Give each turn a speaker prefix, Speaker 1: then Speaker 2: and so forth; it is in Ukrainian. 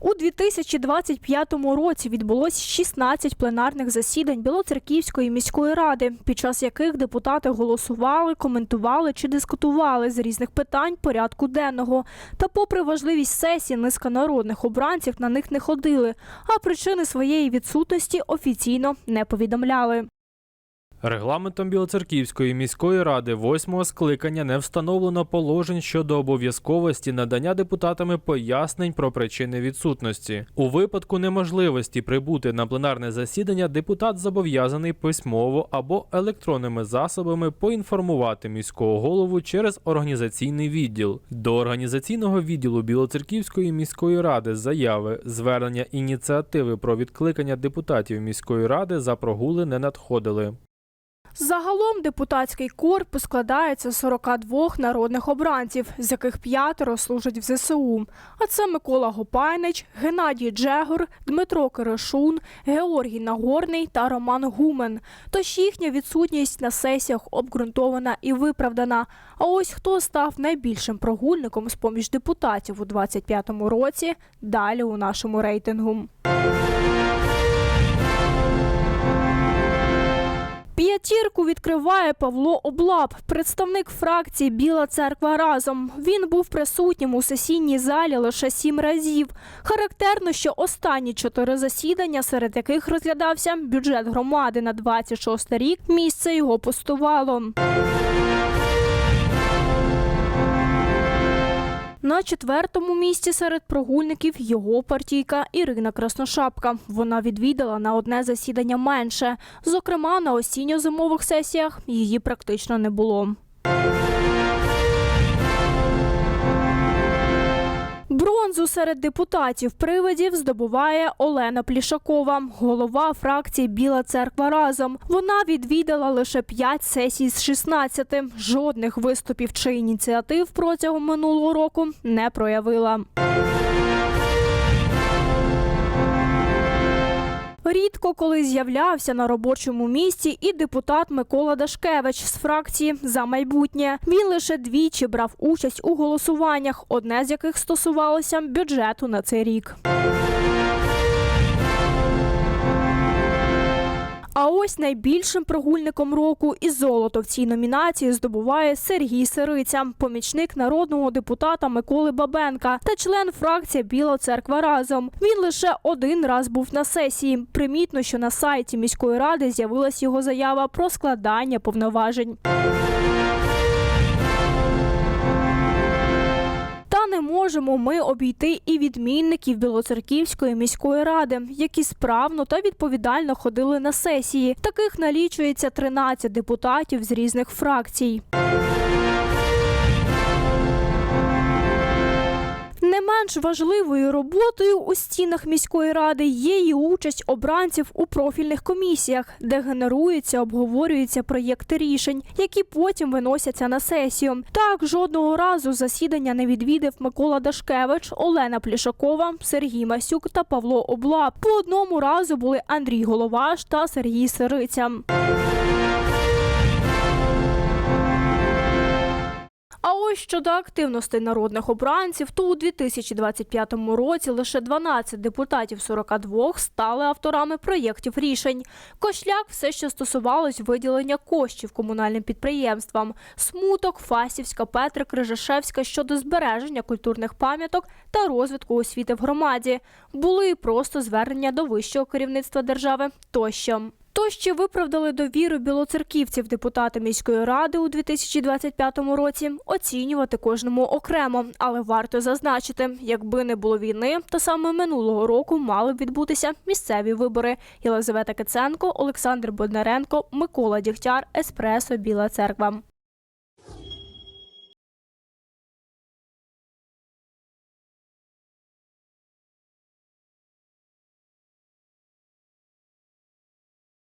Speaker 1: У 2025 році відбулось 16 пленарних засідань Білоцерківської міської ради, під час яких депутати голосували, коментували чи дискутували з різних питань порядку денного. Та, попри важливість сесії, низка народних обранців на них не ходили, а причини своєї відсутності офіційно не повідомляли.
Speaker 2: Регламентом Білоцерківської міської ради восьмого скликання не встановлено положень щодо обов'язковості надання депутатами пояснень про причини відсутності. У випадку неможливості прибути на пленарне засідання депутат зобов'язаний письмово або електронними засобами поінформувати міського голову через організаційний відділ. До організаційного відділу Білоцерківської міської ради заяви, звернення ініціативи про відкликання депутатів міської ради за прогули не надходили.
Speaker 1: Загалом депутатський корпус складається з 42 народних обранців, з яких п'ятеро служать в ЗСУ. А це Микола Гопайнич, Геннадій Джегор, Дмитро Киришун, Георгій Нагорний та Роман Гумен. Тож їхня відсутність на сесіях обґрунтована і виправдана. А ось хто став найбільшим прогульником з поміж депутатів у 25-му році, далі у нашому рейтингу. П'ятірку відкриває Павло Облап, представник фракції Біла церква разом. Він був присутнім у сесійній залі лише сім разів. Характерно, що останні чотири засідання, серед яких розглядався бюджет громади на 26 рік, місце його пустувало. На четвертому місці серед прогульників його партійка Ірина Красношапка. Вона відвідала на одне засідання менше. Зокрема, на осінньо-зимових сесіях її практично не було. Бронзу серед депутатів привидів здобуває Олена Плішакова, голова фракції Біла церква разом. Вона відвідала лише 5 сесій з 16. Жодних виступів чи ініціатив протягом минулого року не проявила. Рідко коли з'являвся на робочому місці і депутат Микола Дашкевич з фракції за майбутнє. Він лише двічі брав участь у голосуваннях, одне з яких стосувалося бюджету на цей рік. А ось найбільшим прогульником року і золото в цій номінації здобуває Сергій Сириця, помічник народного депутата Миколи Бабенка та член фракції Біла церква разом. Він лише один раз був на сесії. Примітно, що на сайті міської ради з'явилась його заява про складання повноважень. Можемо ми обійти і відмінників Білоцерківської міської ради, які справно та відповідально ходили на сесії. Таких налічується 13 депутатів з різних фракцій. Менш важливою роботою у стінах міської ради є і участь обранців у профільних комісіях, де генеруються, обговорюються проєкти рішень, які потім виносяться на сесію. Так жодного разу засідання не відвідав Микола Дашкевич, Олена Плішакова, Сергій Масюк та Павло Облап. По одному разу були Андрій Головаш та Сергій Сириця. А ось щодо активності народних обранців, то у 2025 році лише 12 депутатів 42 стали авторами проєктів рішень. Кошляк все ще стосувалось виділення коштів комунальним підприємствам. Смуток, Фасівська, Петрик, Рижашевська щодо збереження культурних пам'яток та розвитку освіти в громаді. Були і просто звернення до вищого керівництва держави тощо. То, ще виправдали довіру білоцерківців депутати міської ради у 2025 році, оцінювати кожному окремо, але варто зазначити, якби не було війни, то саме минулого року мали б відбутися місцеві вибори. Єлизавета Киценко, Олександр Боднаренко, Микола Дігтяр, Еспресо, Біла Церква.